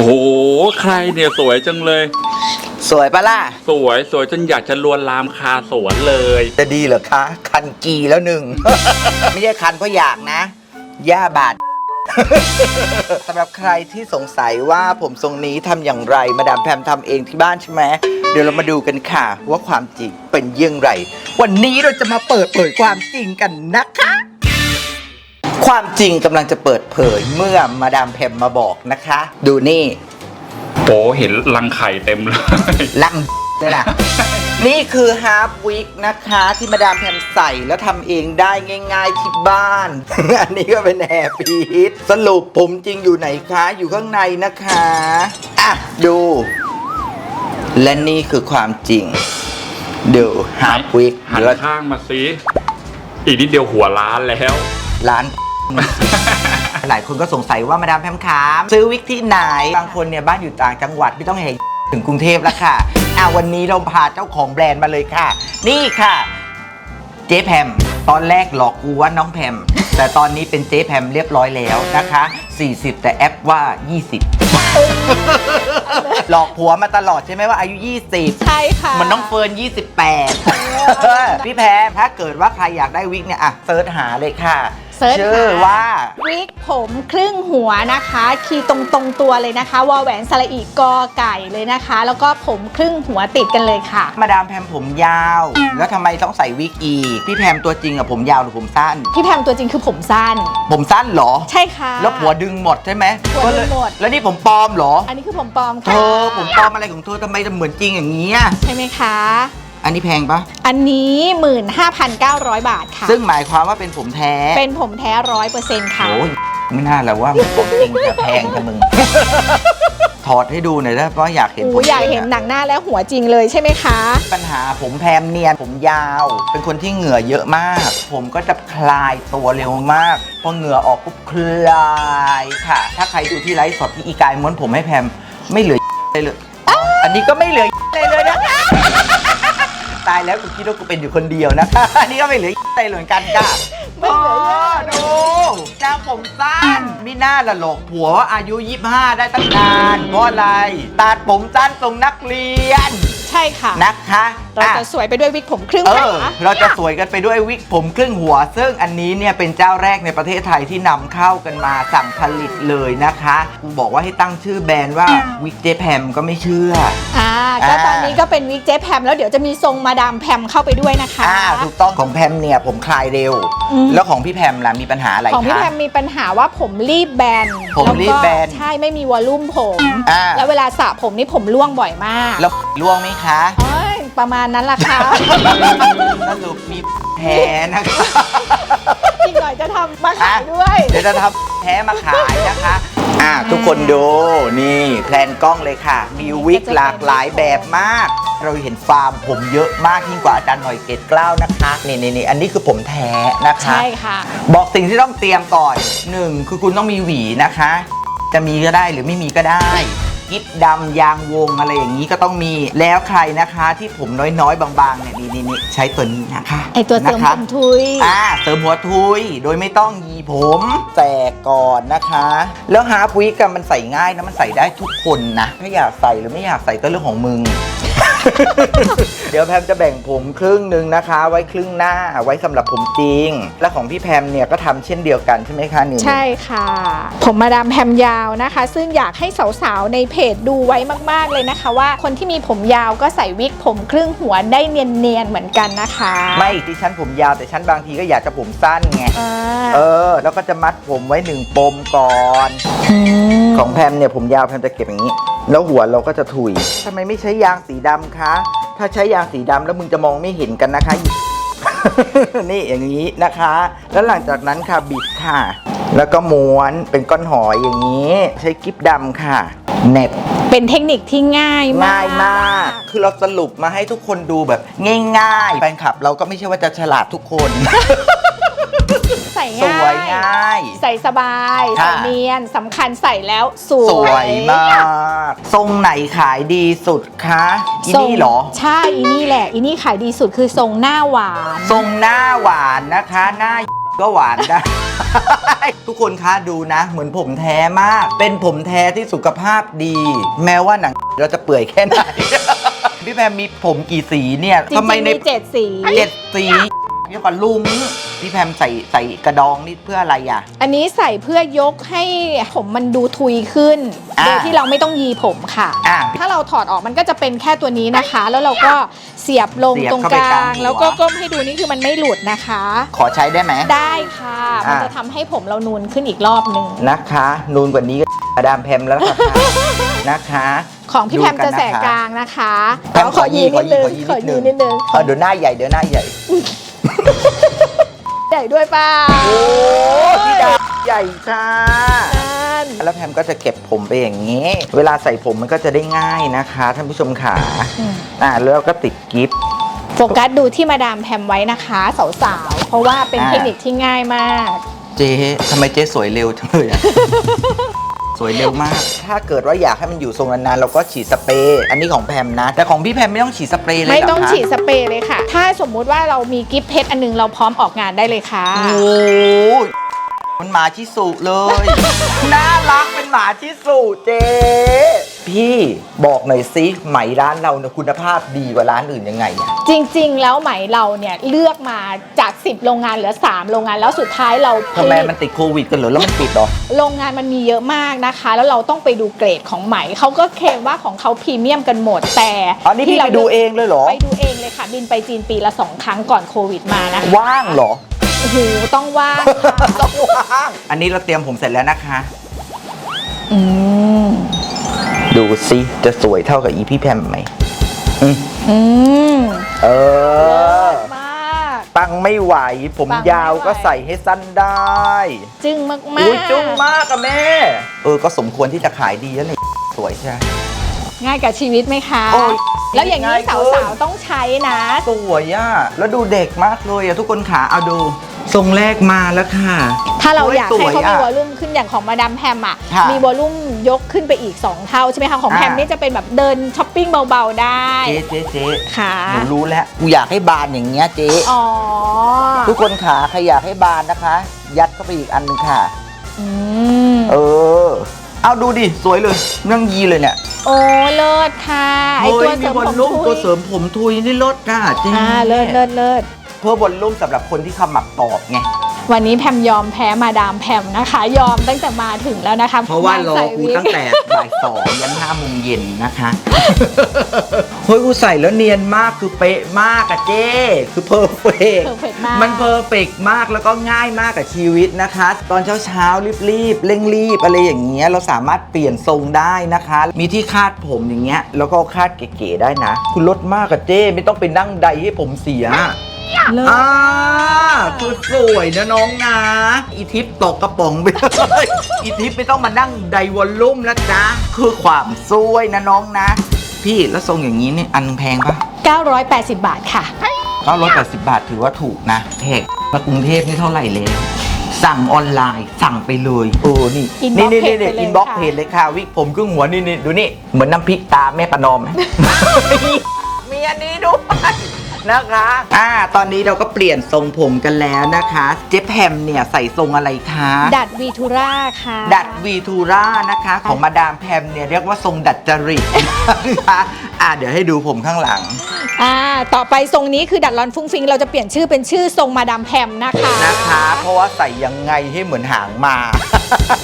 โอ้โหใครเนี่ยสวยจังเลย สวยปะล่ะ สวยสวยจนอยากจะลวนลามคาสวนเลย จะดีเหรอคะ คันกีแล้วหนึ่ง ไม่ใช่คันเพราะอยากนะ ย่าบาด สำหรับใครที่สงสัยว่าผมทรงนี้ทำอย่างไร มาดามแพมทำเองที่บ้านใช่ไหมเดี๋ยวเรามาดูกันค่ะ ว่าความจริงเป็นเยี่ยงไร วันนี้เราจะมาเปิดเผยความจริงกันนะคะ ความจริงกำลังจะเปิดเผยเมื่อมาดามแพมมาบอกนะคะ ดูนี่โอ้เห็นรังไข่เต็มเลย ลังเลยนะนี่คือฮาร์ปวิกนะคะที่มาดามแพมใส่แล้วทำเองได้ง่าย ๆ ที่บ้าน อันนี้ก็เป็นแฮร์พีทสรุปผมจริงอยู่ไหนคะ อยู่ข้างในนะคะ อะ ดู และนี่คือความจริง ดูฮาร์ปวิกหันข้างมาสิอีกนิดเดียวหัวล้านแล้ว ร้าน หลายคนก็สงสัยว่ามาดามแพมขามซื้อวิกที่ไหน บางคนเนี่ยบ้านอยู่ต่างจังหวัดไม่ต้องแห่ถึงกรุงเทพแล้วค่ะอะวันนี้เราพาเจ้าของแบรนด์มาเลยค่ะ นี่ค่ะ เจ๊แพมตอนแรกหลอกกูว่าน้องแพม แต่ตอนนี้เป็นเจ๊แพมเรียบร้อยแล้วนะคะ 40 แต่แอปว่า 20 หลอกผัวมาตลอดใช่ไหมว่าอายุ 20 ใช่ค่ะ มันน้องเฟิร์น 28 พี่แพมถ้าเกิดว่าใครอยากได้วิกเนี่ยอะเซิร์ชหาเลยค่ะ เสิร์ชชื่อหาว่า วิกผมครึ่งหัวนะคะ คีย์ตรงตรงๆตัวเลยนะคะวอลแหวนสระอีกอไก่เลยนะคะ แล้วก็ผมครึ่งหัวติดกันเลยค่ะ มาดามแพมผมยาว แล้วทำไมต้องใส่วิกอีกพี่แพมตัวจริงอะผมยาวหรือผมสั้น พี่แพมตัวจริงคือผมสั้น ผมสั้นเหรอ ใช่ค่ะ แล้วผัวดึงหมดใช่ไหมผัวดึงหมดก็เลยแล้วนี่ผมปลอมเหรอ อันนี้คือผมปลอมเธค่ะอผมปลอมอะไรของเธอทำไมจะเหมือนจริงอย่างเงี้ยใช่ไหมคะ อันนี้แพงปะอันนี้ 15,900 บาทค่ะ ซึ่งหมายความว่าเป็นผมแท้เป็นผมแท้ร้อยเปอร์เซ็นต์ค่ะ โอ้ยไม่น่าแล้วว่ามันผมจริงจะแพงจะมึง ถอดให้ดูหน่อยได้เพราะอยากเห็นโอ้ผมอยากเห็นหนังหน้าและหัวจริงเลยใช่ไหมคะ ปัญหาผมแพมเนียนผมยาว เป็นคนที่เหงื่อเยอะมาก ผมก็จะคลายตัวเร็วมากพอเหงื่อออกปุ๊บคลายค่ะ ถ้าใครดูที่ไลฟ์สดที่อีกายม้วนผมให้แพมไม่เหลือเลยเลย อันนี้ก็ไม่เหลือเลยเลยนะคะ ตายแล้วกูคิดว่ากูเป็นอยู่คนเดียวนะคะอันนี้ก็ไม่เหลืออะไรเหมือนกันค่ะไม่เหลือเยอะโดูแจ้งผมสั้นมิน่าละหลอกผัวว่าอายุ 25 ได้ตั้งนานเพราะอะไรตัดผมสั้นทรงนักเรียน ใช่ค่ะ นะคะเราอะจะสวยไปด้วยวิกผมครึ่งเอหัอวเราจะสวยกันไปด้วยวิกผมครึ่งหัว ซึ่งอันนี้เนี่ยเป็นเจ้าแรกในประเทศไทยที่นำเข้ากันมาสั่งผลิตเลยนะคะกูบอกว่าให้ตั้งชื่อแบรนด์ว่าวิกเจแพมก็ไม่เชื่ออ่า ก็อ่าตอนนี้ก็เป็นวิกเจ๊แพมแล้วเดี๋ยวจะมีทรงมาดามแพมเข้าไปด้วยนะคะอ่าถูกต้องของแพมเนี่ยผมคลายเร็วอืมแล้วของพี่แพมล่ะมีปัญหาอะไรของพี่คะแพมมีปัญหาว่าผมรีบแบนผมล้วก็รีบแบนใช่ไม่มีวอลลุ่มผมอ่าแล้วเวลาสระผมนี่ผมร่วงบ่อยมาก แล้วล่วงไหมคะเอ้ยประมาณนั้นล่ะค่ะสรุปมีแพ้นะคะอีกหน่อยจะทำมาขายด้วย เดี๋ยวจะทำแพ้มาขายนะคะ อ่าทุกคนดูนี่แพลนกล้องเลยค่ะ มีวิกหลากหลายแบบมาก เราเห็นฟาร์มผมเยอะมากยิ่งกว่าอาจารย์หน่อยเกตเกล้านะคะนี่นี่นี่อันนี้คือผมแท้นะคะ ใช่ค่ะ บอกสิ่งที่ต้องเตรียมก่อนหนึ่งคือคุณต้องมีหวีนะคะ จะมีก็ได้หรือไม่มีก็ได้ กิ๊บดำยางวงอะไรอย่างนี้ก็ต้องมีแล้วใครนะคะที่ผมน้อยๆ บางๆเนี่ยนี่นี่นี่ใช้ตัวนี้นะคะไอตัวเสริมนะผคะ มทุย อ่าเสริมหัวทุยโดยไม่ต้องยีผมแตกก่อนนะคะ แล้วฮาร์ปวิกอะมันใส่ง่ายนะมันใส่ได้ทุกคนนะถ้าอยากใส่หรือไม่อยากใส่ก็เรื่องของมึง เดี๋ยวแพมจะแบ่งผมครึ่งหนึ่งนะคะ ไว้ครึ่งหน้าไว้สำหรับผมจริง และของพี่แพมเนี่ยก็ทำเช่นเดียวกันใช่ไหมคะนิว ใช่ค่ะ ผมมาดามแพมยาวนะคะ ซึ่งอยากให้สาวๆ ในเพจดูไว้มากๆเลยนะคะ ว่าคนที่มีผมยาวก็ใส่วิกผมครึ่งหัวได้เนียนๆเหมือนกันนะคะไม่ที่ฉันผมยาวแต่ฉันบางทีก็อยากจะผมสั้นไง อ่าเออ แล้วก็จะมัดผมไว้หนึ่งปมก่อนมของแพมเนี่ยผมยาวแพมจะเก็บอย่างนี้ แล้วหัวเราก็จะถุยทำไมไม่ใช้ยางสีดำคะ ถ้าใช้ยางสีดำแล้วมึงจะมองไม่เห็นกันนะคะ นี่อย่างนี้นะคะ แล้วหลังจากนั้นค่ะบิดค่ะ แล้วก็ม้วนเป็นก้อนหอยอย่างนี้ ใช้กิ๊บดำค่ะเหน็บเป็นเทคนิคที่ง่ายมากง่ายมาก คือเราสรุปมาให้ทุกคนดูแบบง่ายๆแฟนคลับเราก็ไม่ใช่ว่าจะฉลาดทุกคนใส่สง่ายวยง่าย ใส่สบายค่ะใส่เนียนสำคัญใส่แล้วสสวยวยมาก ทรงไหนขายดีสุดคะอีทรงนี่เหรอใช่อีนี่แหละ อีนี่ขายดีสุดคือทรงหน้าหวาน ทรงหน้าหวานนะคะ หน้า ก็หวานได้ ทุกคนคะดูนะ เหมือนผมแท้มาก เป็นผมแท้ที่สุขภาพดี แม้ว่าหนัง เราจะเปื่อยแค่ไหน พี่แพมมีผมกี่สีเนี่ยจริทำไมงๆในมีเจ็ดสี เจ็ดสี เดี๋ยวก่อนลุงพี่แพมใส่ใส่กระดองนี่เพื่ออะไรอะ อันนี้ใส่เพื่อยกให้ผมมันดูทุยขึ้น อ่า โดยที่เราไม่ต้องยีผมค่ะ อะ ถ้าเราถอดออกมันก็จะเป็นแค่ตัวนี้นะคะ แล้วเราก็เสียบลงเสียบตรงเข้ากไปลากลางง หัว แล้วก็ก้มให้ดูนี่คือมันไม่หลุดนะคะ ขอใช้ได้ไหม ได้ค่ะมันอ่าจะทำให้ผมเรานูนขึ้นอีกรอบหนึ่งนะคะ นูนกว่านี้ก็มาดามแพมแล้วค่ะ นะคะ ของพี่แพมดูกัจะนนะคะแสกกลางนะคะแพมเอาขอยีนิดนึง ขอยีนิดนึง เออเดี๋ยวหน้าใหญ่เดี๋ยวหน้าใหญ่ ใหญ่ด้วยเปล่าโอ้พี่ดาใหญ่ค่ะนั่นแล้วแพมก็จะเก็บผมไปอย่างนี้ เวลาใส่ผมมันก็จะได้ง่ายนะคะท่านผู้ชมขาอืมอ่าแล้วก็ติดกิฟต์ โฟกัสดูที่มาดามแพมไว้นะคะสาวๆ เพราะว่าเป็นอ่า เทคนิคที่ง่ายมาก เจ๊ทำไมเจ๊สวยเร็วจังเลยอะ สวยเร็วมาก ถ้าเกิดว่าอยากให้มันอยู่ทรงนานๆเราก็ฉีดสเปรย์อันนี้ของแพมนะ แต่ของพี่แพมไม่ต้องฉีดสเปรย์เลยเหรไม่คะต้องฉีดสเปรย์เลยค่ะ ถ้าสมมุติว่าเรามีกิฟต์เพชรอันหนึงเราพร้อมออกงานได้เลยค่ะโอ้ยมันหมาชิสุเลย น่ารักเป็นหมาชิสุเจ๊ พี่บอกหน่อยสิไหมร้านเราเนี่ยคุณภาพดีกว่าร้านอื่นยังไงอะ จริงๆ แล้วไหมเราเนี่ยเลือกมาจาก 10 โรงงานเหลือ 3 โรงงานแล้วสุดท้ายเราผทำไมลิต มันติดโควิดกันเหรอแล้วมันปิดเหรอ โรงงานมันมีเยอะมากนะคะ แล้วเราต้องไปดูเกรดของไหม เขาก็เคลมว่าของเขาพรีเมียมกันหมดแต่อ๋อนี่พี่ไปดูเองเลยเหรอ ไปดูเองเลยค่ะ บินไปจีนปีละสองครั้งก่อนโควิดมานะคะว่างเหรอ โอ้โหต้องว่างค่ะ ต้องว่าง อันนี้เราเตรียมผมเสร็จแล้วนะคะ อืม ดูสิจะสวยเท่ากับอีพี่แพมไหมอืมอืมเออ มาก ปังไม่ไหว ผมปังไม่ไหว ยาวก็ใส่ให้สั้นได้จึ้งมากๆอุ้ยจุ้งมากอะแม่ เออ ก็สมควรที่จะขายดีแล้วนี่สวยใช่ไหม ง่ายกับชีวิตไหมคะ โอ้ยแล้วอย่างนี้ง่ายเกิสาน วๆต้องใช้นะ สวยอะแล้วดูเด็กมากเลยอะทุกคนขาเอาดู ทรงแรกมาแล้วค่ะ ถ้าเราอยากโอ้ให้ยเขาสวยมีอะวอลลุ่มขึ้นอย่างของมาดามแพมอะ ค่ะมีวอลลุ่มยกขึ้นไปอีก 2 เท่าใช่ไหมคะ ของอ่า แพมนี่จะเป็นแบบเดินช้อปปิ้งเบาๆได้เจ๊เจ๊เจ๊ค่ะหนูรู้แล้วกูอยากให้บานอย่างเงี้ยเจ๊อ๋อทุกคนขาใครอยากให้บานนะคะ ยัดเข้าไปอีกอันหนึงค่ะ อืมเออ เอาดูดิ สวยเลยนั่งยีเลยเนี่ยโอ้เลิศค่ะไอตัวเสริมบอผลมลุ่มทุตัวยเสริมผมทุยนี่ลดอะจริงอ่าเลิศเลิศเลิศ เพื่อบอลลุ่มสำหรับคนที่ขมับตอบไง วันนี้แพมยอมแพ้มาดามแพมนะคะ ยอมตั้งแต่มาถึงแล้วนะคะเพราะว่ารอใส่กูวิกตั้งแต่บ่ายสองยันห้าโมงเย็นนะคะ เฮ้ยกูใส่แล้วเนียนมากคือเป๊ะมากอะเจ้คือเพอร์เฟกเพอร์เฟกมาก มันเพอร์เฟกมากแล้วก็ง่ายมากกับชีวิตนะคะ ตอนเช้าเช้าๆรีบๆเร่งรีบอะไรอย่างเงี้ยเราสามารถเปลี่ยนทรงได้นะคะ มีที่คาดผมอย่างเงี้ยแล้วก็คาดเก๋ๆได้นะ คุณลดมากกับเจ้ไม่ต้องไปนั่งใดให้ผมเสีย เลิศอ่าคือสวยนะน้องนะ อีทิปตกกระป๋องไปเลยอีทิปไม่ต้องมานั่งไดวอลลุ่มนะจ๊ะคือความสวยนะน้องนะ พี่แล้วทรงอย่างนี้นี่อันแพงปะ980 บาทค่ะ 980 บาทถือว่าถูกนะแพงมากรุงเทพนี่เท่าไหร่แล้ว สั่งออนไลน์สั่งไปเลยโอ้นี่ Inbox นี่นี่เพจนี่ไปเลยอินบ็อกค่ะ เพจเลยค่ะ วิกผมครึ่งหัวนี่นี่ดูนี่ เหมือนน้ำพริกตาแม่ประนอมไหมมีอันนี้ด้วย นะคะอ่าตอนนี้เราก็เปลี่ยนทรงผมกันแล้วนะคะ เจ๊แพมเนี่ยใส่ทรงอะไรคะ ดัดวีทูราค่ะ ดัดวีทูรานะคะ ของมาดามแพมเนี่ยเรียกว่าทรงดัดจริตนะคะอ่าเดี๋ยวให้ดูผมข้างหลัง อ่า ต่อไปทรงนี้คือดัดรอนฟุ้งฟิง เราจะเปลี่ยนชื่อเป็นชื่อทรงมาดามแพมนะคะ นะคะ เพราะว่าใส่ยังไงให้เหมือนหางมา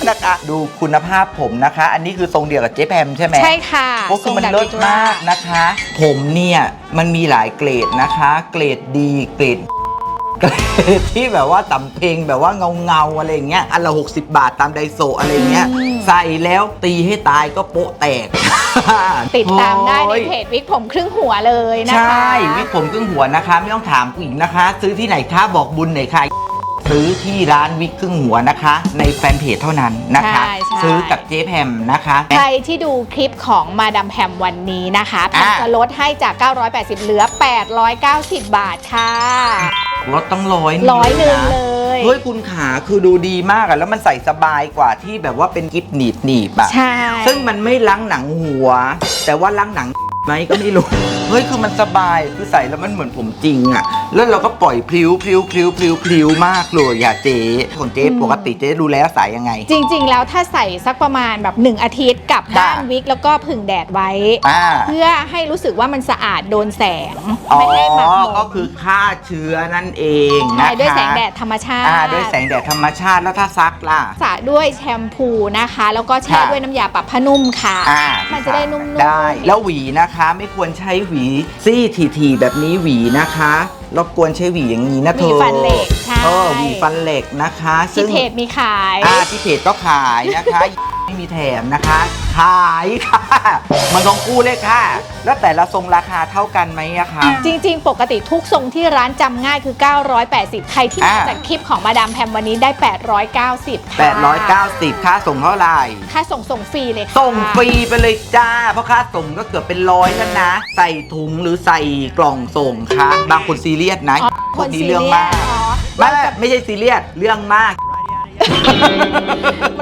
นะคะ ดูคุณภาพผมนะคะ อันนี้คือทรงเดียวกับเจ๊แพมใช่ไหมใช่ค่ะก็คือมันทรงดัดเลิศวีทูรมากนะคะ ผมเนี่ยมันมีหลายเกรดนะคะ เกรดดีเกรดเกรดที่แบบว่าต่ำเพลงแบบว่าเงาเงาๆอะไรอย่างเงี้ยอันละ60 บาทตามไดโซะอะไรเงี้ย ใส่แล้วตีให้ตายก็โป๊ะแตก ติดตามได้ในโอ้ยเพจวิกผมครึ่งหัวเลยนะคะ ใช่ วิกผมครึ่งหัวนะคะ ไม่ต้องถามผู้หญิงนะคะ ซื้อที่ไหนคะบอกบุญหน่อยค่ะ ซื้อที่ร้านวิกครึ่งหัวนะคะ ในแฟนเพจเท่านั้นนะคะ ใช่ใช่ ซื้อกับเจ๊แพมนะคะ ใครที่ดูคลิปของมาดามแพมวันนี้นะคะแพมอ่าจะลดให้จาก 980 เหลือ 890 บาทค่ะลดต้องร้อยร้อยหนึ่งเลยเฮ้ยคุณขาคือดูดีมากอะแล้วมันใส่สบายกว่าที่แบบว่าเป็นกิฟหนีบหนีบๆอะใช่ ซึ่งมันไม่ล้างหนังหัว แต่ว่าล้างหนังไหมก็ไม่รู้ เฮ้ยคือมันสบายคือใส่แล้วมันเหมือนผมจริงอะแล้วเราก็ปล่อยพลิ้วพลิ้วพลิ้วพลิ้วพลิ้วมากเลยอย่าเจ๊ของเจ๊อืมปกติเจ๊ดูแลสายยังไง จริง ๆ แล้วถ้าใส่สักประมาณแบบ 1 อาทิตย์กับค่ะด้านวิกแล้วก็ผึ่งแดดไว้ อ่า เพื่อให้รู้สึกว่ามันสะอาดโดนแสง อ๋อ ไม่ให้หมักหมมก็คือฆ่าเชื้อนั่นเองนะใช่คะด้วยแสงแดดธรรมชาติอ่าด้วยแสงแดดธรรมชาติแล้วถ้าซักล่ะ สระด้วยแชมพูนะคะ แล้วก็แช่ค่ะ ด้วยน้ำยาปรับผ้านุ่มค่ะ อ่ามันจะได้นุ่มๆ ได้ แล้วหวีนะคะไม่ควรใช้หวีซี่ทีๆแบบนี้หวีนะคะรบกวนใช้หวีอย่างนี้นะเธมีอฟันเหล็กใช่ เออหวีฟันเหล็กนะคะ ที่ซึ่งเพจมีขาย อ่าที่เพจก็ขายนะคะ ไม่มีแถมนะคะ ขายค่ะ มันต้องกู้เลยค่ะ แล้วแต่ละทรงราคาเท่ากันไหมอะคะ จริง ๆ ปกติทุกทรงที่ร้านจำง่ายคือ 980 ใครที่มาอ่า จากคลิปของมาดามแพมวันนี้ได้ 890 ค่ะ890 ค่าส่งเท่าไหร่ ค่าส่งส่งฟรีเลยค่ะส่งฟรีไปเลยจ้า เพราะค่าส่งก็เกือบเป็นร้อยแล้วนะ ใส่ถุงหรือใส่กล่องส่งคะบางคนซีเรียสนะอ๋อพวกนี้เรื่องมาก อ๋อไม่ไม่ใช่ซีเรียส เรื่องมาก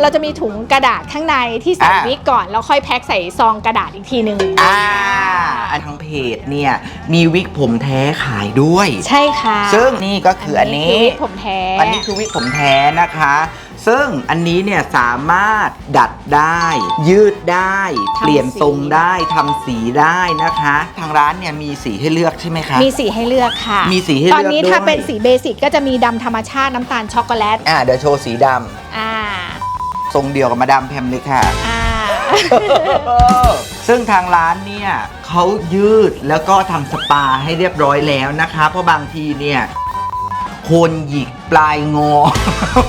เราจะมีถุงกระดาษข้างในที่ใส่อ่า วิกก่อนแล้วค่อยแพ็คใส่ซองกระดาษอีกทีหนึ่งอ่าอันทางเพจเนี่ย มีวิกผมแท้ขายด้วย ใช่ค่ะซึ่งนี่ก็คืออันนี้คือวิกผมแท้ อันนี้คือวิกผมแท้นะคะ ซึ่งอันนี้เนี่ยสามารถดัดได้ ยืดได้ ทำสี เปลี่ยนทรงได้ทำสีได้นะคะ ทางร้านเนี่ยมีสีให้เลือกใช่ไหมคะ มีสีให้เลือกค่ะ มีสีให้เลืตอกอนนี้ด้วยถ้าเป็นสีเบสิกก็จะมีดำธรรมชาติน้ำตาลช็อกโกแลต อ่าเดี๋ยวโชว์สีดอ่าำทรงเดียวกับมาดามแพมเลยค่ะ อ่า ซึ่งทางร้านเนี่ยเขายืดแล้วก็ทำสปาให้เรียบร้อยแล้วนะคะ เพราะบางทีเนี่ย โคนหยิกปลายงอ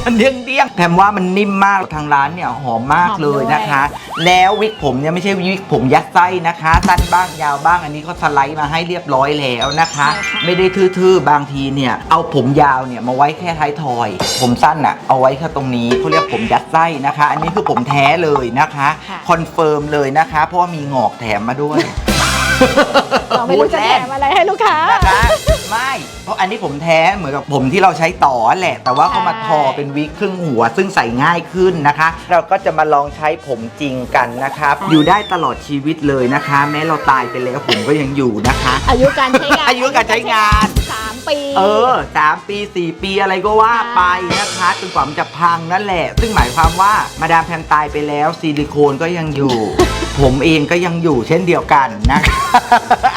มันเดี้ยงเดี้ยงๆแพมว่ามันนิ่มมากทางร้านเนี่ยหอมมากเลยนะคะ แล้ววิกผมเนี่ยไม่ใช่วิกผมยัดไส้นะคะสั้นบ้างยาวบ้างอันนี้เขาสไลด์มาให้เรียบร้อยแล้วนะคะใช่ค่ะไม่ได้ทื่อๆบางทีเนี่ยเอาผมยาวเนี่ยมาไว้แค่ท้ายทอย ผมสั้นอะเอาไว้แค่ตรงนี้เขาเรียกผมยัดไส้นะคะ อันนี้คือผมแท้เลยนะคะค่ะคอนเฟิร์มเลยนะคะ เพราะว่ามีงอกแถมมาด้วยเราไม่รู้จะแถมอะไรให้ลูกค้านะคะไม่เพราะอันนี้ผมแท้เหมือนกับผมที่เราใช้ต่อแหละ แต่ว่าเขามาทอเป็นวิกครึ่งหัว ซึ่งใส่ง่ายขึ้นนะคะ เราก็จะมาลองใช้ผมจริงกันนะครับอยู่ได้ตลอดชีวิตเลยนะคะ แม้เราตายไปแล้วผมก็ยังอยู่นะคะ อายุการใช้งาน อายุการใช้งานสามปี เออสามปีสี่ปีอะไรก็ว่าไปนะคะจนกว่ามันจะพังนั่นแหละ ซึ่งหมายความว่ามาดามแพมตายไปแล้วซิลิโคนก็ยังอยู่ ผมเองก็ยังอยู่เช่นเดียวกันนะคะ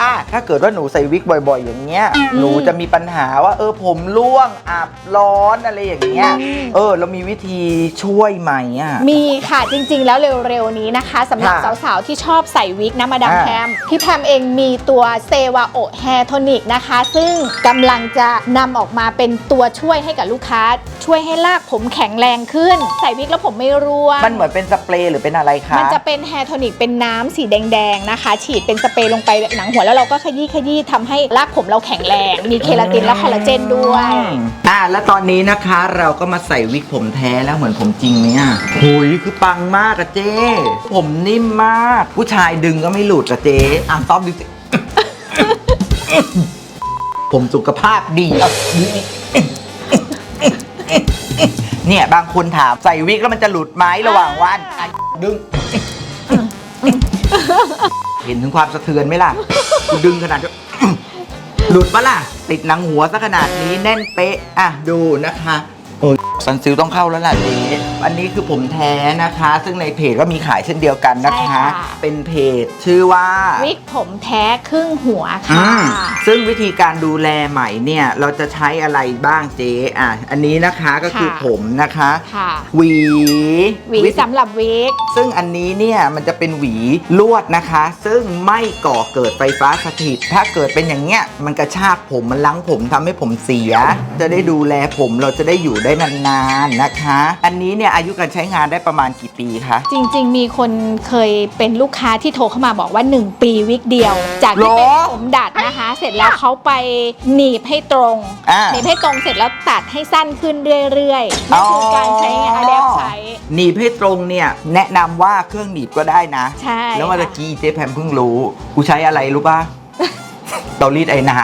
อะถ้าเกิดว่าหนูใส่วิกบ่อย ๆ อย่างเงี้ยหนูจะมีปัญหาว่า เออผมร่วงอับร้อนอะไรอย่างเงี้ยเออเรามีวิธีช่วยไหมอะ มีค่ะจริงๆ แล้วเร็วๆนี้นะคะสำหรับค่ะสาวๆ ที่ชอบใส่วิกนะมาดามอ่าแพมพี่แพมเองมีตัวเซวาโอแฮร์โทนิกนะคะ ซึ่งกำลังจะนำออกมาเป็นตัวช่วยให้กับลูกค้า ช่วยให้ลากผมแข็งแรงขึ้น ใส่วิกแล้วผมไม่ร่วง มันเหมือนเป็นสเปรย์หรือเป็นอะไรคะ มันจะเป็นแฮร์โทนิกเป็นน้ำสีแดงๆนะคะ ฉีดเป็นสเปรย์ลงไปหนังหัวแล้วเราก็ขยี้ขยี้ทำให้รากผมเราแข็งแรง มีเคราตินและคอลลาเจนด้วย อืมอ่าแล้วตอนนี้นะคะเราก็มาใส่วิกผมแท้แล้วเหมือนผมจริงไหมอะหุยคือปังมากอะเจ๊ผมนิ่มมาก ผู้ชายดึงก็ไม่หลุดอะเจ๊อะต้อมดูสิ ผมสุขภาพดีอะเนี่ยบางคนถามใส่วิกแล้วมันจะหลุดไหมระหว่างวันอะดึง เห็นถึงความสะเทือนไหมล่ะกูดึงขนาด หลุดปะล่ะติดหนังหัวซะขนาดนี้แน่นเป๊ะ อะ ดูนะคะ โอ้ยซันซิลต้องเข้าแล้วล่ะเจ๊อันนี้คือผมแท้นะคะ ซึ่งในเพจก็มีขายเช่นเดียวกันนะคะใช่ค่ะ เป็นเพจชื่อว่า วิกผมแท้ครึ่งหัวอืค่ะมซึ่งวิธีการดูแลใหม่เนี่ย เราจะใช้อะไรบ้างเจ๊อะอันนี้นะคะก็คือค่ะ ผมนะคะค่ะหวีหวีสำหรับวิก ซึ่งอันนี้เนี่ยมันจะเป็นหวีลวดนะคะ ซึ่งไม่ก่อเกิดไฟฟ้าสถิต ถ้าเกิดเป็นอย่างเงี้ยมันกระชากผมมันลังผมทำให้ผมเสีย จะได้ดูแลผมเราจะได้อยู่ได้นานๆนะคะ อันนี้เนี่ยอายุการใช้งานได้ประมาณกี่ปีคะ จริง ๆ มีคนเคยเป็นลูกค้าที่โทรเข้ามาบอกว่า 1 ปีวิกเดียว จากที่เป็นหรอผมดัดนะคะ เสร็จแล้วเขาไปหนีบให้ตรงอ่า หนีบให้ตรงเสร็จแล้วตัดให้สั้นขึ้นเรื่อยๆนั่นคือการใช้งานอะแดปใช้ หนีบให้ตรงเนี่ยแนะนำว่าเครื่องหนีบก็ได้นะ ใช่แล้วเมื่อค่ะ กี้เจ๊แพมเพิ่งรู้ กูใช้อะไรรู้ป่ะ เตารีดไอ้นา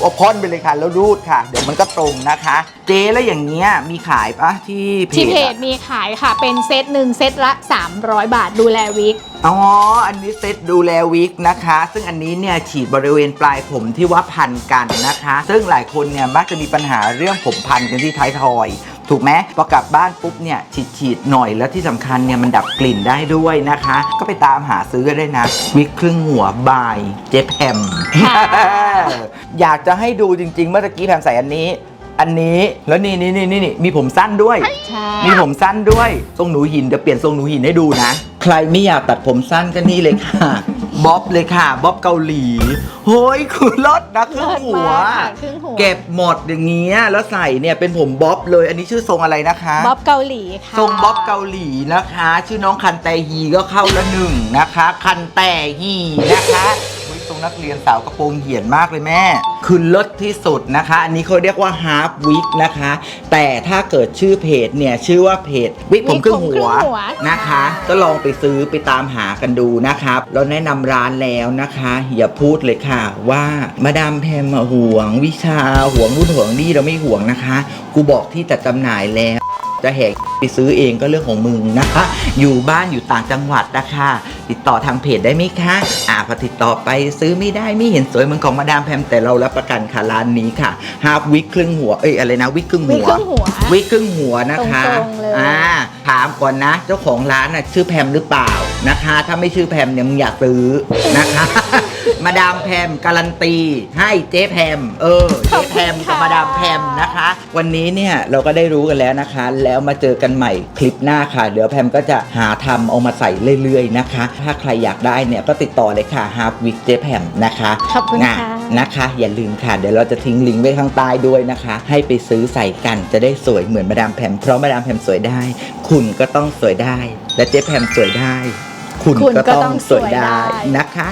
เอาพ่นไปเลยค่ะ แล้วรูดค่ะ เดี๋ยวมันก็ตรงนะคะ เจ๊แล้วอย่างเงี้ยมีขายปะที่เพที่เพจจอะมีขายค่ะ เป็นเซตหนึ่งเซตละ 300 บาทดูแลวิก อ๋อ อันนี้เซตดูแลวิกนะคะ ซึ่งอันนี้เนี่ยฉีดบริเวณปลายผมที่ว่าพันกันนะคะ ซึ่งหลายคนเนี่ยมักจะมีปัญหาเรื่องผมพันกันที่ท้ายทอย ถูกไหมพอกลับบ้านปุ๊บเนี่ยฉีดฉีดๆหน่อยแล้วที่สำคัญเนี่ยมันดับกลิ่นได้ด้วยนะคะ ก็ไปตามหาซื้อกันได้นะ วิกครึ่งหัวบายเจฟแฮมค่ะอยากจะให้ดูจริง ๆ เมื่อตะกี้แพมใส่อันนี้อันนี้แล้วนี่นี่นี่นี่มีผมสั้นด้วยใช่มีผมสั้นด้วย ทรงหนูหินเดี๋ยวเปลี่ยนทรงหนูหินให้ดูนะ ใครไม่อยากตัดผมสั้นก็นี่เลยค่ะ บ๊อบเลยค่ะ บ๊อบเกาหลีโฮ้ยคือรถนะครึ่งหัวเลิศมากค่ะครึ่งหัว เก็บหมดอย่างเงี้ยแล้วใส่เนี่ยเป็นผมบ๊อบเลย อันนี้ชื่อทรงอะไรนะคะ บ๊อบเกาหลีค่ะทรงบ๊อบเกาหลีนะคะ ชื่อน้องคันแตฮีก็เข้าละหนึ่งนะคะ คันแตฮีนะคะอุ๊ยทรง นักเรียนสาวกระโปรงเหี่ยนมากเลยแม่ คือเลิศที่สุดนะคะ อันนี้เขาเรียกว่าฮาร์ w วิกนะคะ แต่ถ้าเกิดชื่อเพจเนี่ย ชื่อว่าเพจวิกผมครึ่งหัวนะคะ ก็ลองไปซื้อไปตามหากันดูนะครับ เราแนะนำร้านแล้วนะคะ อย่าพูดเลยค่ะว่ามาดามแพมอะห่วงวิชาห่วงรุ่นห่วงนี่เราไม่ห่วงนะคะ กูบอกที่จัดจำหน่ายแล้ว จะแหกไปซื้อเองก็เรื่องของมึงนะคะ อยู่บ้านอยู่ต่างจังหวัดนะคะ ติดต่อทางเพจได้ไหมคะ อ่าพอติดต่อไปซื้อไม่ได้ไม่เห็นสวยเหมือนของมาดามแพมแต่เรารับประกันค่ะร้านนี้ค่ะฮาฟวิกครึ่งหัวเอ้ยอะไรนะวิกครึ่งวิกหัวครึ่งหัว วิกครึ่งหัวนะคะตรงๆเลย อ่าถามก่อนนะ เจ้าของร้านน่ะชื่อแพมหรือเปล่านะคะ ถ้าไม่ชื่อแพมเนี่ยมึงอย่าซื้อนะคะ มาดามแพมการันตี ให้เจ๊แพม เออ เจ๊แพมกับมาดามแพมนะคะ วันนี้เนี่ยเราก็ได้รู้กันแล้วนะคะ แล้วมาเจอกันใหม่คลิปหน้าค่ะ เดี๋ยวแพมก็จะหาทำเอามาใส่เรื่อยๆนะคะ ถ้าใครอยากได้เนี่ยก็ติดต่อเลยค่ะฮาร์ w วิกเจ๊แพมนะคะขอบคุณนะค่ะนะคะ อย่าลืมค่ะ เดี๋ยวเราจะทิ้งลิงก์ไว้ข้างใต้ด้วยนะคะ ให้ไปซื้อใส่กันจะได้สวยเหมือนมาดามแพมเพราะมาดามแพมสวยได้ คุณก็ต้องสวยได้ และเจ๊แพมสวยได้ คุณคุณก็ก็ต้ต้อองงสวยได้สวยได้ นะคะ